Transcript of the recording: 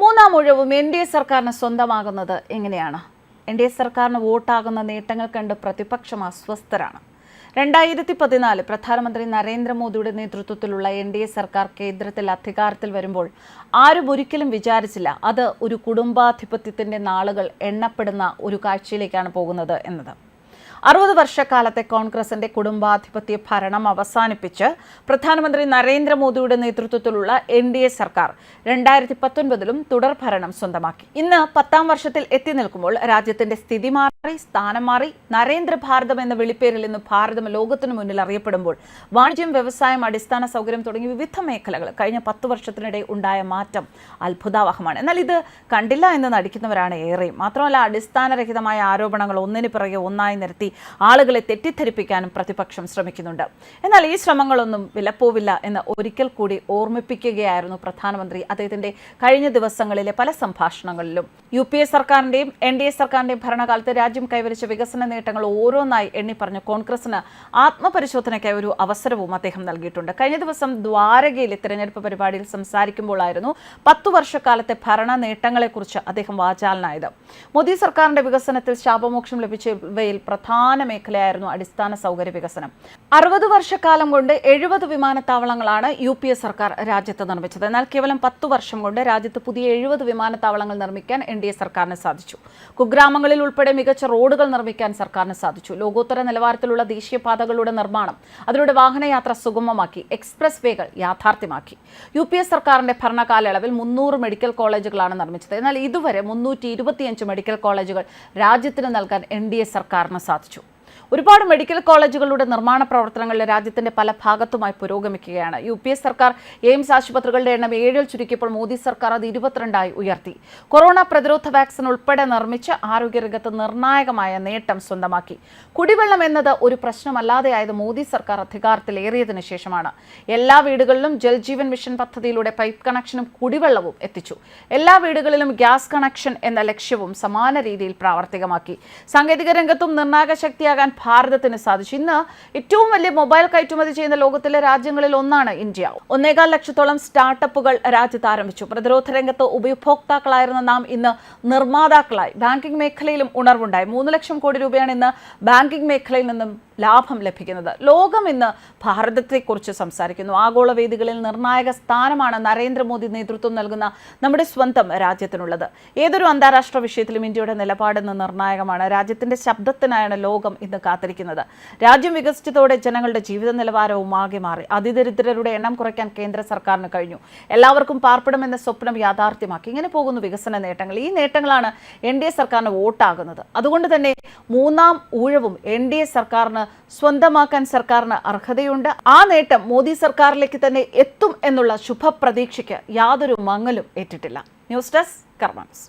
മൂന്നാം ഒഴിവും N D A സർക്കാരിന് സ്വന്തമാകുന്നത് എങ്ങനെയാണ്? എൻ ഡി എ സർക്കാരിന് വോട്ടാകുന്ന നേട്ടങ്ങൾ കണ്ട് പ്രതിപക്ഷം അസ്വസ്ഥരാണ്. രണ്ടായിരത്തി പതിനാല് പ്രധാനമന്ത്രി നരേന്ദ്രമോദിയുടെ നേതൃത്വത്തിലുള്ള എൻ ഡി എ സർക്കാർ കേന്ദ്രത്തിൽ അധികാരത്തിൽ വരുമ്പോൾ ആരും ഒരിക്കലും വിചാരിച്ചില്ല അത് ഒരു കുടുംബാധിപത്യത്തിന്റെ നാളുകൾ എണ്ണപ്പെടുന്ന ഒരു കാഴ്ചയിലേക്കാണ് പോകുന്നത് എന്നത്. അറുപത് വർഷക്കാലത്തെ കോൺഗ്രസിന്റെ കുടുംബാധിപത്യ ഭരണം അവസാനിപ്പിച്ച് പ്രധാനമന്ത്രി നരേന്ദ്രമോദിയുടെ നേതൃത്വത്തിലുള്ള എൻ ഡി എ സർക്കാർ രണ്ടായിരത്തി പത്തൊൻപതിലും തുടർ ഭരണം സ്വന്തമാക്കി. ഇന്ന് പത്താം വർഷത്തിൽ എത്തി നിൽക്കുമ്പോൾ രാജ്യത്തിന്റെ സ്ഥിതി സ്ഥാനം മാറി നരേന്ദ്ര ഭാരതം എന്ന വിളിപ്പേരിൽ ഇന്ന് ഭാരതം ലോകത്തിനു മുന്നിൽ അറിയപ്പെടുമ്പോൾ വാണിജ്യം വ്യവസായം അടിസ്ഥാന സൗകര്യം തുടങ്ങി വിവിധ മേഖലകൾ കഴിഞ്ഞ പത്ത് വർഷത്തിനിടെ ഉണ്ടായ മാറ്റം അത്ഭുതാവഹമാണ്. എന്നാൽ ഇത് കണ്ടില്ല എന്ന് നടിക്കുന്നവരാണ് ഏറെയും. മാത്രമല്ല അടിസ്ഥാനരഹിതമായ ആരോപണങ്ങൾ ഒന്നിനു പിറകെ ഒന്നായി നിരത്തി ആളുകളെ തെറ്റിദ്ധരിപ്പിക്കാനും പ്രതിപക്ഷം ശ്രമിക്കുന്നുണ്ട്. എന്നാൽ ഈ ശ്രമങ്ങളൊന്നും വിലപ്പോവില്ല എന്ന് ഒരിക്കൽ കൂടി ഓർമ്മിപ്പിക്കുകയായിരുന്നു പ്രധാനമന്ത്രി അദ്ദേഹത്തിന്റെ കഴിഞ്ഞ ദിവസങ്ങളിലെ പല സംഭാഷണങ്ങളിലും. യു പി എ സർക്കാരിന്റെയും എൻ ഡി എ സർക്കാരിന്റെയും ഭരണകാലത്ത് രാജ്യം കൈവരിച്ച വികസന നേട്ടങ്ങൾ ഓരോന്നായി എണ്ണിപ്പറഞ്ഞ പറഞ്ഞു കോൺഗ്രസിന് ആത്മപരിശോധനയ്ക്കായി ഒരു അവസരവും അദ്ദേഹം നൽകിയിട്ടുണ്ട്. കഴിഞ്ഞ ദിവസം ദ്വാരകയിലെ തെരഞ്ഞെടുപ്പ് പരിപാടിയിൽ സംസാരിക്കുമ്പോഴായിരുന്നു പത്തു വർഷക്കാലത്തെ ഭരണ നേട്ടങ്ങളെക്കുറിച്ച് അദ്ദേഹം വാചാലനായത്. മോദി സർക്കാരിന്റെ വികസനത്തിൽ ശാപമോക്ഷം ലഭിച്ചവയിൽ പ്രധാന മേഖലയായിരുന്നു അടിസ്ഥാന സൗകര്യ വികസനം. അറുപത് വർഷക്കാലം കൊണ്ട് എഴുപത് വിമാനത്താവളങ്ങളാണ് യു പി എ സർക്കാർ രാജ്യത്ത് നിർമ്മിച്ചത്. എന്നാൽ കേവലം പത്ത് വർഷം കൊണ്ട് രാജ്യത്ത് പുതിയ എഴുപത് വിമാനത്താവളങ്ങൾ നിർമ്മിക്കാൻ എൻ ഡി എ സർക്കാരിന് സാധിച്ചു. കുഗ്രാമങ്ങളിൽ ഉൾപ്പെടെ മികച്ച റോഡുകൾ നിർമ്മിക്കാൻ സർക്കാരിന് സാധിച്ചു. ലോകോത്തര നിലവാരത്തിലുള്ള ദേശീയപാതകളുടെ നിർമ്മാണം അതിലൂടെ വാഹനയാത്ര സുഗമമാക്കി എക്സ്പ്രസ് വേകൾ യാഥാർത്ഥ്യമാക്കി. യു പി എസ് സർക്കാരിന്റെ ഭരണകാലയളവിൽ മുന്നൂറ് മെഡിക്കൽ കോളേജുകളാണ് നിർമ്മിച്ചത്. എന്നാൽ ഇതുവരെ മുന്നൂറ്റി മെഡിക്കൽ കോളേജുകൾ രാജ്യത്തിന് നൽകാൻ എൻ സർക്കാരിന് സാധിച്ചു. ഒരുപാട് മെഡിക്കൽ കോളേജുകളുടെ നിർമ്മാണ പ്രവർത്തനങ്ങളിൽ രാജ്യത്തിന്റെ പല ഭാഗത്തുമായി പുരോഗമിക്കുകയാണ്. യു പി എസ് സർക്കാർ എയിംസ് ആശുപത്രികളുടെ എണ്ണം ഏഴിൽ ചുരുക്കിയപ്പോൾ മോദി സർക്കാർ അത് ഇരുപത്തിരണ്ടായി ഉയർത്തി. കൊറോണ പ്രതിരോധ വാക്സിൻ ഉൾപ്പെടെ നിർമ്മിച്ച് ആരോഗ്യരംഗത്ത് നിർണായകമായ നേട്ടം സ്വന്തമാക്കി. കുടിവെള്ളം എന്നത് ഒരു പ്രശ്നമല്ലാതെയായത് മോദി സർക്കാർ അധികാരത്തിലേറിയതിനു ശേഷമാണ്. എല്ലാ വീടുകളിലും ജൽജീവൻ മിഷൻ പദ്ധതിയിലൂടെ പൈപ്പ് കണക്ഷനും കുടിവെള്ളവും എത്തിച്ചു. എല്ലാ വീടുകളിലും ഗ്യാസ് കണക്ഷൻ എന്ന ലക്ഷ്യവും സമാന രീതിയിൽ പ്രാവർത്തികമാക്കി. സാങ്കേതിക രംഗത്തും നിർണായക ശക്തിയാകാൻ ഭാരതത്തിന് സാധിച്ചു. ഇന്ന് ഏറ്റവും വലിയ മൊബൈൽ കയറ്റുമതി ചെയ്യുന്ന ലോകത്തിലെ രാജ്യങ്ങളിൽ ഒന്നാണ് ഇന്ത്യ. ഒന്നേകാൽ ലക്ഷത്തോളം സ്റ്റാർട്ടപ്പുകൾ രാജ്യത്ത് ആരംഭിച്ചു. പ്രതിരോധ രംഗത്ത് ഉപഭോക്താക്കളായിരുന്ന നാം ഇന്ന് നിർമ്മാതാക്കളായി. ബാങ്കിംഗ് മേഖലയിലും ഉണർവുണ്ടായി. മൂന്ന് ലക്ഷം കോടി രൂപയാണ് ഇന്ന് ബാങ്കിംഗ് മേഖലയിൽ നിന്നും ലാഭം ലഭിക്കുന്നത്. ലോകം ഇന്ന് ഭാരതത്തെക്കുറിച്ച് സംസാരിക്കുന്നു. ആഗോള വേദികളിൽ നിർണായക സ്ഥാനമാണ് നരേന്ദ്രമോദി നേതൃത്വം നൽകുന്ന നമ്മുടെ സ്വന്തം രാജ്യത്തിനുള്ളത്. ഏതൊരു അന്താരാഷ്ട്ര വിഷയത്തിലും ഇന്ത്യയുടെ നിലപാടെന്ന് നിർണായകമാണ്. രാജ്യത്തിന്റെ ശബ്ദത്തിനായാണ് ലോകം ഇന്ന് കാത്തിരിക്കുന്നത്. രാജ്യം വികസിച്ചതോടെ ജനങ്ങളുടെ ജീവിത നിലവാരവും ആകെ മാറി. അതിദരിദ്രരുടെ എണ്ണം കുറയ്ക്കാൻ കേന്ദ്ര സർക്കാരിന് കഴിഞ്ഞു. എല്ലാവർക്കും പാർപ്പിടമെന്ന സ്വപ്നം യാഥാർത്ഥ്യമാക്കി. ഇങ്ങനെ പോകുന്നു വികസന നേട്ടങ്ങൾ. ഈ നേട്ടങ്ങളാണ് എൻ ഡി എ സർക്കാരിന് വോട്ടാകുന്നത്. അതുകൊണ്ട് തന്നെ മൂന്നാം ഊഴവും എൻ ഡി എ സർക്കാരിന് സ്വന്തമാക്കാൻ സർക്കാരിന് അർഹതയുണ്ട്. ആ നേട്ടം മോദി സർക്കാരിലേക്ക് തന്നെ എത്തും എന്നുള്ള ശുഭപ്രതീക്ഷയ്ക്ക് യാതൊരു മങ്ങലും ഏറ്റിട്ടില്ല. News desk കർമാൻസ്